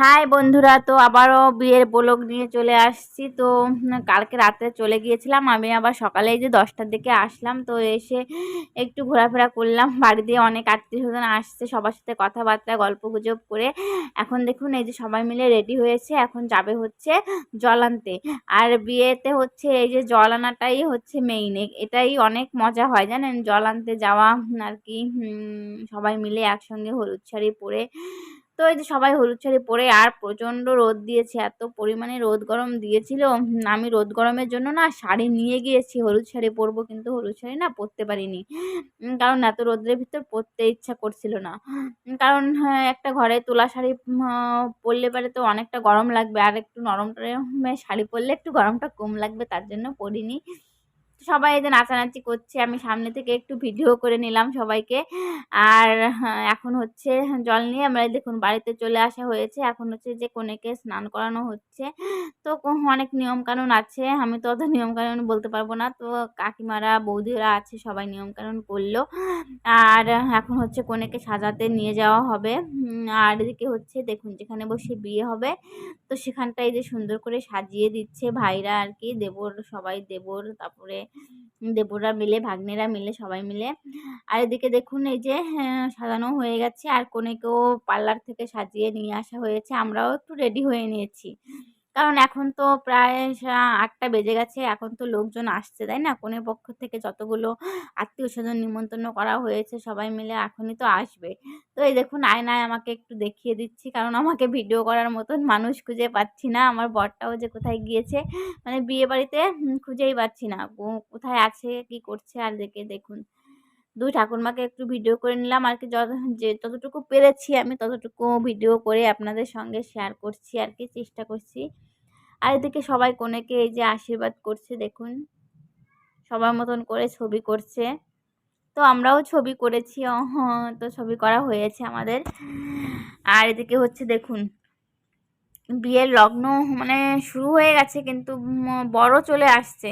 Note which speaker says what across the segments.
Speaker 1: High বন্ধুরা, তো আবারও বিয়ের ব্লগ নিয়ে চলে আসছি। তো কালকে রাতে চলে গিয়েছিলাম। আমি আবার সকালে যে দশটার দিকে আসলাম, তো এসে একটু ঘোরাফেরা করলাম। বাড়ি দিয়ে অনেক আত্মীয় স্বজন আসছে, সবার সাথে কথাবার্তা, গল্প গুজব করে। এখন দেখুন, এই যে সবাই মিলে রেডি হয়েছে। এখন যাবে হচ্ছে জল আনতে। আর বিয়েতে হচ্ছে এই যে জল আনাটাই হচ্ছে মেইন এটাই অনেক মজা হয়, জানেন? জল আনতে যাওয়া আর কি সবাই মিলে একসঙ্গে হলুদ শাড়ি পরে তো এই যে সবাই হলুদ শাড়ি পরে আর প্রচণ্ড রোদ দিয়েছে এত পরিমাণে রোদ গরম দিয়েছিল। আমি রোদ গরমের জন্য না শাড়ি নিয়ে গিয়েছি হলুদ শাড়ি পরবো কিন্তু হলুদ শাড়ি না পরতে পারিনি। কারণ এত রোদের ভিতর পরতে ইচ্ছা করছিল না। কারণ হ্যাঁ, একটা ঘরে তোলা শাড়ি পরলে পারে তো অনেকটা গরম লাগবে আর একটু নরম টরমের শাড়ি পরলে একটু গরমটা কম লাগবে তার জন্য পরিনি। সবাই এই যে নাচানাচি করছে আমি সামনে থেকে একটু ভিডিও করে নিলাম সবাইকে। আর হ্যাঁ, এখন হচ্ছে জল নিয়ে আমরা দেখুন বাড়িতে চলে আসা হয়েছে। এখন হচ্ছে যে কনেকে স্নান করানো হচ্ছে। তো অনেক নিয়মকানুন আছে। আমি তো অত নিয়মকানুন বলতে পারব না। তো কাকিমারা বৌদিরা আছে সবাই নিয়মকানুন করল। আর এখন হচ্ছে কনেকে সাজাতে নিয়ে যাওয়া হবে। আর এদিকে হচ্ছে দেখুন যেখানে বসে বিয়ে হবে তো সেখানটায় যে সুন্দর করে সাজিয়ে দিচ্ছে ভাইরা আর কি। দেবর সবাই দেবর তারপরে দেবররা মিলে ভাগ্নেরা মিলে সবাই মিলে। আর এদিকে দেখুন এই যে হ্যাঁ, সাজানো হয়ে গেছে। আর কনেকেও পার্লার থেকে সাজিয়ে নিয়ে আসা হয়েছে। আমরাও একটু রেডি হয়ে নিয়েছি। কারণ এখন তো প্রায় আটটা বেজে গেছে, এখন তো লোকজন আসছে, তাই না? কনের পক্ষ থেকে যতগুলো আত্মীয় স্বজন নিমন্ত্রণ করা হয়েছে, সবাই মিলে এখনই তো আসবে। তো এই দেখুন, আয়নায় আমাকে একটু দেখিয়ে দিচ্ছি, কারণ আমাকে ভিডিও করার মতন মানুষ খুঁজে পাচ্ছি না। আমার বরটাও যে কোথায় গিয়েছে মানে বিয়ে বাড়িতে খুঁজেই পাচ্ছি না। কোথায় আছে, কি করছে, আর দেখে দেখুন। দুই ঠাকুরমাকে একটু ভিডিও করে নিলাম, আর কি যত, যে যতটুকু পেরেছি আমি ততটুকু ভিডিও করে আপনাদের সঙ্গে শেয়ার করছি, আর কি চেষ্টা করছি। আর এদিকে সবাই কনেকে এই যে আশীর্বাদ করছে, দেখুন। সবার মতন করে ছবি করছে। তো আমরাও ছবি করেছি অহ তো ছবি করা হয়েছে আমাদের। আর এদিকে হচ্ছে, দেখুন। বিয়ের লগ্ন মানে শুরু হয়ে গেছে, কিন্তু বরও চলে আসছে।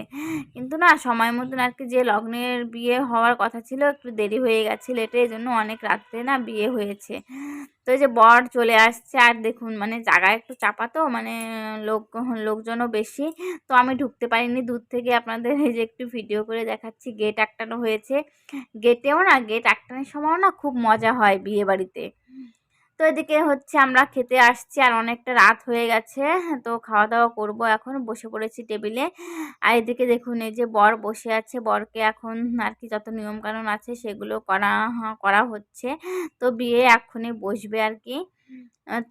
Speaker 1: কিন্তু না, সময় মতন আর কি যে লগ্নের বিয়ে হওয়ার কথা ছিল, একটু দেরি হয়ে গেছে লেটে জন্য অনেক রাত্রে না বিয়ে হয়েছে। তো এই যে বর চলে আসছে, আর দেখুন মানে জায়গা একটু চাপা তো মানে লোক, লোকজনও বেশি, তো আমি ঢুকতে পারিনি দূর থেকে। আপনাদের এই যে একটু ভিডিও করে দেখাচ্ছি, গেট আটকানো হয়েছে। গেটেও না, গেট আটকানোর সময়ও না খুব মজা হয় বিয়ে বাড়িতে। তো এদিকে হচ্ছে আমরা খেতে আসছি আর অনেকটা রাত হয়ে গেছে, তো খাওয়া দাওয়া করব এখন। বসে পড়েছি টেবিলে। আর এদিকে দেখুন, এই যে বর বসে আছে, বরকে এখন আর কি যত নিয়মকানুন আছে সেগুলো করা করা হচ্ছে। তো বিয়ে এক্ষুনি বসবে আর কি।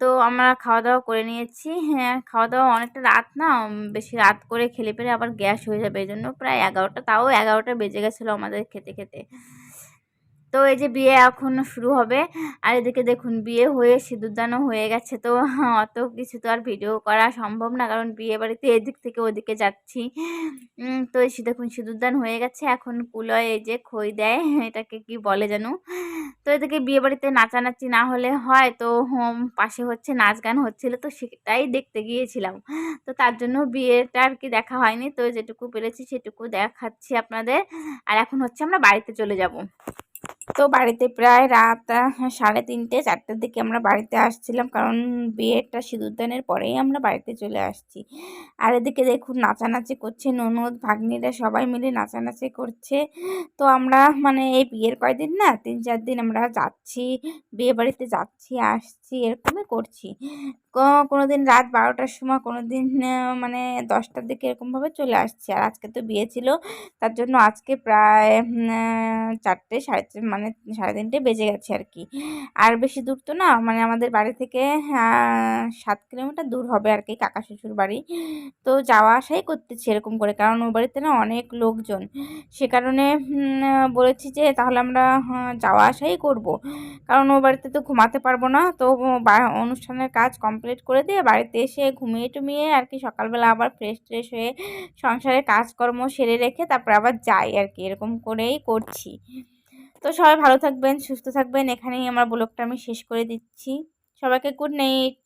Speaker 1: তো আমরা খাওয়া দাওয়া করে নিয়েছি। হ্যাঁ খাওয়া দাওয়া অনেকটা রাত না, বেশি রাত করে খেলে পেলে আবার গ্যাস হয়ে যাবে। এই জন্য প্রায় এগারোটা, তাও এগারোটা বেজে গেছিল আমাদের খেতে খেতে। তো এই যে বিয়ে এখন শুরু হবে, আর এদিকে দেখুন বিয়ে হয়ে সিঁদুরদানও হয়ে গেছে, তো অত কিছু তো আর ভিডিও করা সম্ভব না, কারণ বিয়ে বাড়িতে এদিক থেকে ওদিকে যাচ্ছি। তো এসে দেখুন সিঁদুরদান হয়ে গেছে, এখন কুলয় এই যে খই দেয়, এটাকে কি বলে যেন। তো এদিকে বিয়ে বাড়িতে নাচানাচি না হলে হয়, তো হোম পাশে হচ্ছে নাচ গান হচ্ছিল, তো সেটাই দেখতে গিয়েছিলাম। তো তার জন্য বিয়েটা আর কি দেখা হয়নি, তো যেটুকু পেরেছি সেটুকু দেখাচ্ছি আপনাদের। আর এখন হচ্ছে আমরা বাড়িতে চলে যাব। তো বাড়িতে প্রায় রাত সাড়ে তিনটে, চারটের দিকে আমরা বাড়িতে আসছিলাম। কারণ বিয়েটা সিঁদুরদানের পরেই আমরা বাড়িতে চলে আসছি। আর এদিকে দেখুন নাচানাচি করছে ননদ, ভাগ্নিরা সবাই মিলে নাচানাচি করছে। তো আমরা মানে এই বিয়ের কয়দিন না, তিন চার দিন আমরা যাচ্ছি, বিয়ে বাড়িতে যাচ্ছি, আসছি, এরকমই করছি। কোনো দিন রাত বারোটার সময় কোনো দিন মানে দশটার দিকে এরকমভাবে চলে আসছি। আর আজকে তো বিয়ে ছিল, তার জন্য আজকে প্রায় চারটে, সাড়ে চার- মানে সাড়ে তিনটে বেজে গেছে আর কি আর বেশি দূর তো না মানে আমাদের বাড়ি থেকে আহ, সাত কিলোমিটার দূর হবে আর কি কাকা শ্বশুর বাড়ি। তো যাওয়া আসাই করতেছি এরকম করে কারণ ও বাড়িতে না অনেক লোকজন। সে কারণে বলেছি যে তাহলে আমরা যাওয়া আসাই করব। কারণ ও বাড়িতে তো ঘুমাতে পারব না তো অনুষ্ঠানের কাজ কমপ্লিট করে দিয়ে বাড়িতে এসে ঘুমিয়ে টুমিয়ে আর কি সকালবেলা আবার ফ্রেশ ট্রেশ হয়ে সংসারের কাজকর্ম সেরে রেখে তারপর আবার যাই আর কি এরকম করেই করছি। তো সবাই ভালো থাকবেন, সুস্থ থাকবেন। এখানেই আমার ব্লগটা আমি শেষ করে দিচ্ছি। সবাইকে গুড নাইট